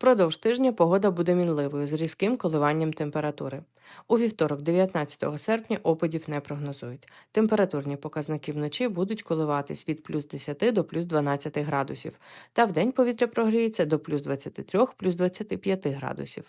Продовж тижня погода буде мінливою з різким коливанням температури. У вівторок, 19 серпня, опадів не прогнозують. Температурні показники вночі будуть коливатись від плюс 10 до плюс 12 градусів, та вдень повітря прогріється до плюс 23 плюс 25 градусів.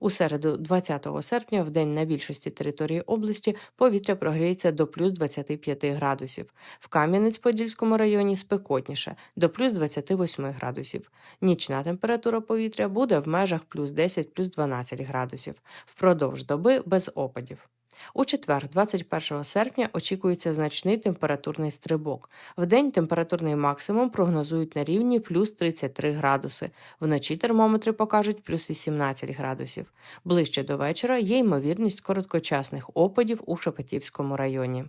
У середу, 20 серпня, в день на більшості території області повітря прогріється до плюс 25 градусів. В Кам'янець-Подільському районі спекотніше до плюс 28 градусів. Нічна температура повітря буде в межах плюс 10 плюс 12 градусів. Впродовж доби без опадів. У четвер, 21 серпня, очікується значний температурний стрибок. Вдень температурний максимум прогнозують на рівні плюс 33 градуси. Вночі термометри покажуть плюс 18 градусів. Ближче до вечора є ймовірність короткочасних опадів у Шепетівському районі.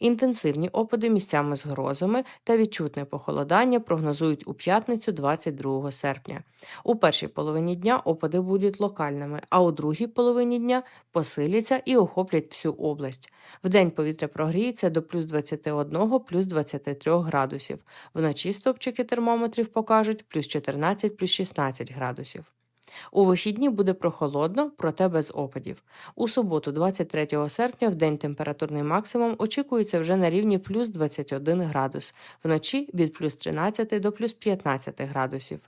Інтенсивні опади місцями з грозами та відчутне похолодання прогнозують у п'ятницю 22 серпня. У першій половині дня опади будуть локальними, а у другій половині дня посиляться і охоплять всю область. Вдень повітря прогріється до плюс 21 плюс 23 градусів. Вночі стопчики термометрів покажуть плюс 14 плюс 16 градусів. У вихідні буде прохолодно, проте без опадів. У суботу, 23 серпня, в день температурний максимум очікується вже на рівні плюс 21 градус, вночі від плюс 13 до плюс 15 градусів.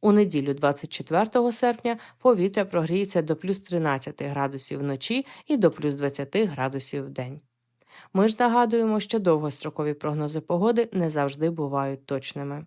У неділю, 24 серпня, повітря прогріється до плюс 13 градусів вночі і до плюс 20 градусів в день. Ми ж нагадуємо, що довгострокові прогнози погоди не завжди бувають точними.